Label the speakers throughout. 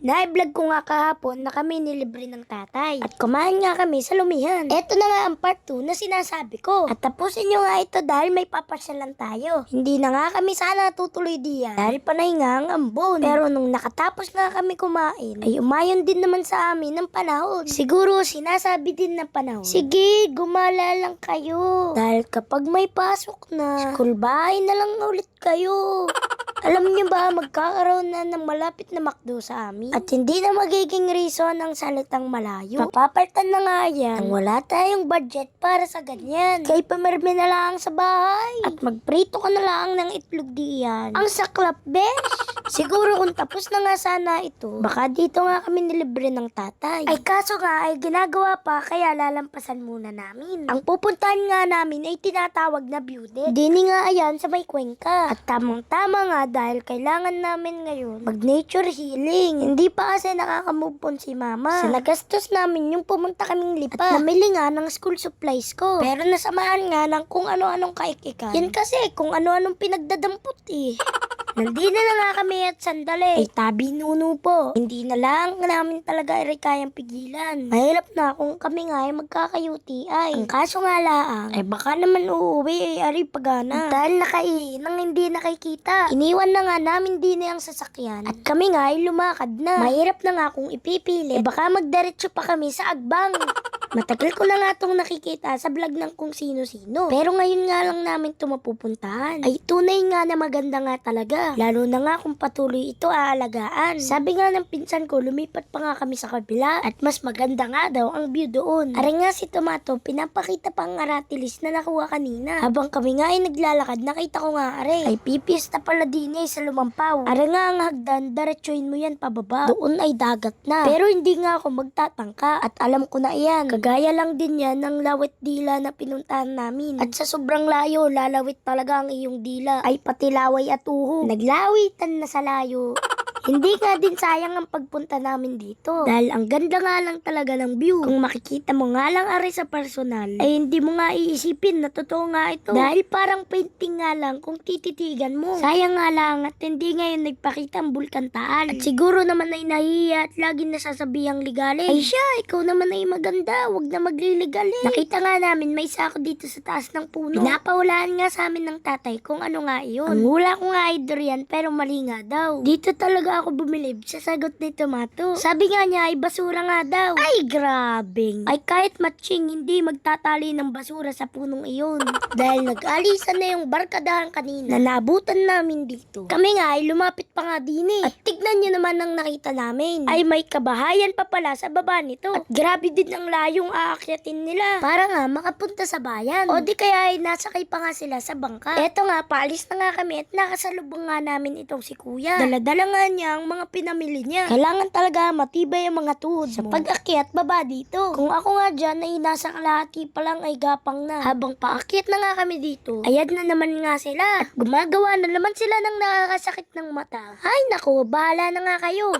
Speaker 1: Na-vlog ko nga kahapon na kami nilibre ng tatay. At kumain nga kami sa lumihan. Eto na nga ang part 2 na sinasabi ko. At tapusin nyo nga ito dahil may papasyalan tayo. Hindi na nga kami sana tutuloy diyan. Dahil panay nga ang ambon. Pero nung nakatapos nga kami kumain, ay umayon din naman sa amin ng panahon. Siguro sinasabi din ng panahon. Sige, gumala lang kayo. Dahil kapag may pasok na, school bahay na lang ulit kayo. Alam niyo ba, magkakaroon na ng malapit na McDo sa amin? At hindi na magiging reason ang salitang malayo. Papapalitan na nga yan. Nang wala tayong budget para sa ganyan. Kay pamerme na lang sa bahay. At magprito ka na lang ng itlog diyan. Ang saklap, besh! Siguro kung tapos na nga sana ito, baka dito nga kami nilibre ng tatay. Ay kaso nga ay ginagawa pa kaya lalampasan muna namin. Ang pupuntahan nga namin ay tinatawag na beauty. Dini nga ayan sa may Cuenca. At tamang-tama nga dahil kailangan namin ngayon mag-nature healing. Hindi pa kasi nakaka-move on si mama. Sa nagastos namin yung pumunta kaming lipa. At namili nga ng school supplies ko. Pero nasamahan nga ng kung ano-anong kaikikan. Yan kasi kung ano-anong pinagdadampot eh. Nandito na nga kami at sandali. Ay tabi nuno po. Hindi na lang namin talaga ay kayang pigilan. Mahirap na kung kami nga ay magkaka-UTI. Ang kaso nga laang, ay baka naman uuwi ay ari pagana. Dahil nakaihinang hindi nakikita. Iniwan na nga namin din ang sasakyan. At kami nga ay lumakad na. Mahirap na nga kung ipipili. Eh baka magdiretso pa kami sa agbang. Matagal ko na nga itong nakikita sa vlog ng kung sino-sino. Pero ngayon nga lang namin ito mapupuntahan. Ay tunay nga na maganda nga talaga. Lalo na nga kung patuloy ito aalagaan. Sabi nga ng pinsan ko, lumipat pa nga kami sa kabila at mas maganda nga daw ang view doon. Are nga si Tomato, pinapakita pa ang aratilis na nakuha kanina. Habang kami nga ay naglalakad, nakita ko nga are. Ay pipista pala din eh sa lumampaw. Are nga ang hagdan, diretsuin mo yan pababa. Doon ay dagat na. Pero hindi nga ako magtatangka at alam ko na iyan. Kagaya lang din yan ng lawit dila na pinuntahan namin. At sa sobrang layo, lalawit talaga ang iyong dila. Ay pati laway at uho. Naglawitan na sa layo. Hindi nga din sayang ang pagpunta namin dito. Dahil ang ganda nga lang talaga ng view. Kung makikita mo nga lang ari sa personal, ay hindi mo nga iisipin na totoo nga ito. Dahil parang painting nga lang kung tititigan mo. Sayang nga lang at hindi ngayon nagpakita ang bulkantaan. At siguro naman ay nahiya at lagi nasasabihang ligali. Ay siya, ikaw naman ay maganda, wag na magliligali. Nakita nga namin may sako dito sa taas ng puno. Pinapahulaan nga sa amin ng tatay kung ano nga iyon. Ang hula ko nga ay durian pero mali nga daw. Dito talaga ako bumilib sa sagot ni Tomato. Sabi nga niya ay basura nga daw. Ay grabing. Ay kahit matching hindi magtatali ng basura sa punong iyon. Dahil nag-alisan na yung barkadahan kanina na nabutan namin dito. Kami nga ay lumapit pa nga din eh. At tignan niyo naman ang nakita namin. Ay may kabahayan pa pala sa baba nito. At grabe din ang layong aakyatin nila. Para nga makapunta sa bayan. O di kaya ay nasakay pa nga sila sa bangka. Eto nga, paalis na nga kami at nakasalubong nga namin itong si kuya. Daladala nga niya ang mga pinamili niya. Kailangan talaga matibay ang mga tuhod sa pag-akyat baba dito. Kung ako nga dyan ay nasa kalahati pa lang ay gapang na. Habang paakyat na nga kami dito, ayan na naman nga sila. At gumagawa na naman sila ng nakakasakit ng mata. Ay naku, bahala na nga kayo.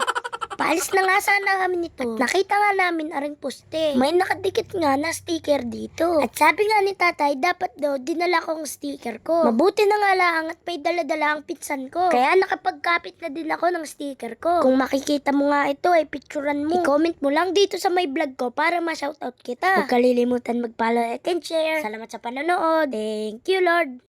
Speaker 1: Paalis na nga sana kami nito. At nakita nga namin aring poste. May nakadikit nga na sticker dito. At sabi nga ni tatay, dapat daw dinala ko ang sticker ko. Mabuti na nga lang at may dala-dala ang pinsan ko. Kaya nakapagkapit na din ako ng sticker ko. Kung makikita mo nga ito, ay picturean mo. I-comment mo lang dito sa may vlog ko para ma-shoutout kita. Huwag kalilimutan mag-follow at share. Salamat sa panonood. Thank you, Lord.